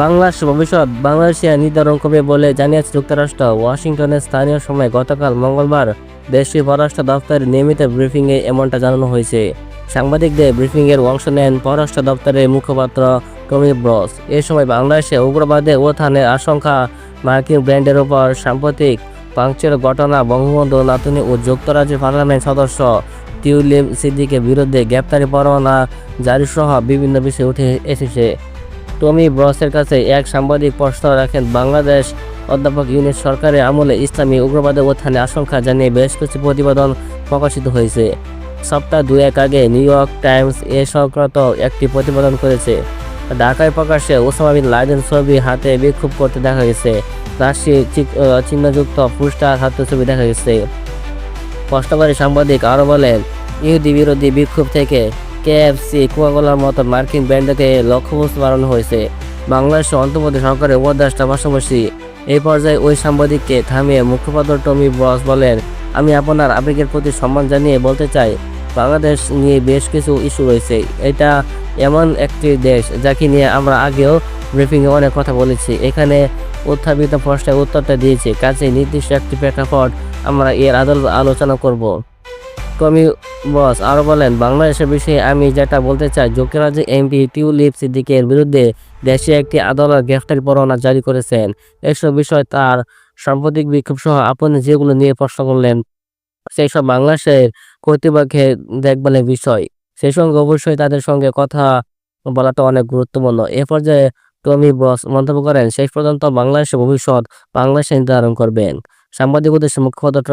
বাংলাদেশ ভবিষ্যৎ। বাংলাদেশিয়া নির্ধারণ করবে বলে জানিয়েছে যুক্তরাষ্ট্র। ওয়াশিংটনের স্থানীয় সময় গতকাল মঙ্গলবার দেশটির পররাষ্ট্র দপ্তরের নিয়মিত ব্রিফিংয়ে এমনটা জানানো হয়েছে। সাংবাদিকদের ব্রিফিংয়ের অংশ নেন পররাষ্ট্র দপ্তরের মুখপাত্র টমি ব্রস। এ সময় বাংলাদেশে উগ্রবাদের উত্থানের আশঙ্কা, মার্কিন ব্র্যান্ডের ওপর সাম্প্রতিক পাংচের ঘটনা, বঙ্গবন্ধু, নাতুনি ও যুক্তরাজ্যের পার্লামেন্ট সদস্য টিউলিপ সিদ্দিকের বিরুদ্ধে গ্রেপ্তারি পরোয়ানা জারি সহ বিভিন্ন বিষয় উঠে এসেছে। টমি ব্রসের কাছে এক সাংবাদিক প্রশ্ন রাখেন, বাংলাদেশ অধ্যাপক ইউনিট সরকারের আমলে ইসলামী উগ্রবাদের উত্থানে আশঙ্কা জানিয়ে বেশ কিছু প্রতিবেদন প্রকাশিত হয়েছে। সপ্তাহ দুয়েক আগে নিউ ইয়র্ক টাইমস এ সংক্রান্ত একটি প্রতিবেদন করেছে। ঢাকায় প্রকাশ্যে ওসামা বিন লাদেন ছবি হাতে বিক্ষোভ করতে দেখা গেছে। রাশি চিহ্নযুক্ত পুস্টার হাতে ছবি দেখা গেছে। কষ্টকারী সাংবাদিক আরও বলেন, ইহুদি বিরোধী বিক্ষোভ থেকে কেএফসি কোকাকোলার মতো মার্কিন ব্র্যান্ডকে লক্ষ্যবস্তু বাড়ানো হয়েছে। বাংলাদেশ অন্তর্বর্তী সরকারের উপদেষ্টা পাশাপাশি এই পর্যায়ে ওই সাংবাদিককে থামিয়ে মুখপাত্র টমি বস বলেন, আমি আপনার আবেগের প্রতি সম্মান জানিয়ে বলতে চাই, বাংলাদেশ নিয়ে বেশ কিছু ইস্যু রয়েছে। এটা এমন একটি দেশ যাকে নিয়ে আমরা আগেও ব্রিফিংয়ে অনেক কথা বলেছি। এখানে উত্থাপিত প্রশ্নের উত্তরটা দিয়েছি কাজে নির্দিষ্ট একটি প্রেক্ষাপট আমরা এর আদালত আলোচনা করব। টমি বস আরও বলেন, বাংলাদেশের বিষয়ে আমি যেটা বলতে চাই, যুক্তরাজ্যে এমপি টিউলিপ সিদ্দিকের বিরুদ্ধে দেশে একটি আদালত গ্রেফতারি পরোয়ানা জারি করেছেন। এসব বিষয় তার সাম্প্রতিক বিক্ষোভ সহ আপনি যেগুলো নিয়ে প্রশ্ন করলেন, সেই সব বাংলাদেশের কর্তৃপক্ষের দেখভালের বিষয়। সেই সঙ্গে অবশ্যই তাদের সঙ্গে কথা বলাটা অনেক গুরুত্বপূর্ণ। এ পর্যায়ে টমি বস মন্তব্য করেন, শেষ পর্যন্ত বাংলাদেশের ভবিষ্যৎ বাংলাদেশে নির্ধারণ করবেন। সাংবাদিক উদ্দেশ্যে মুখপাত্র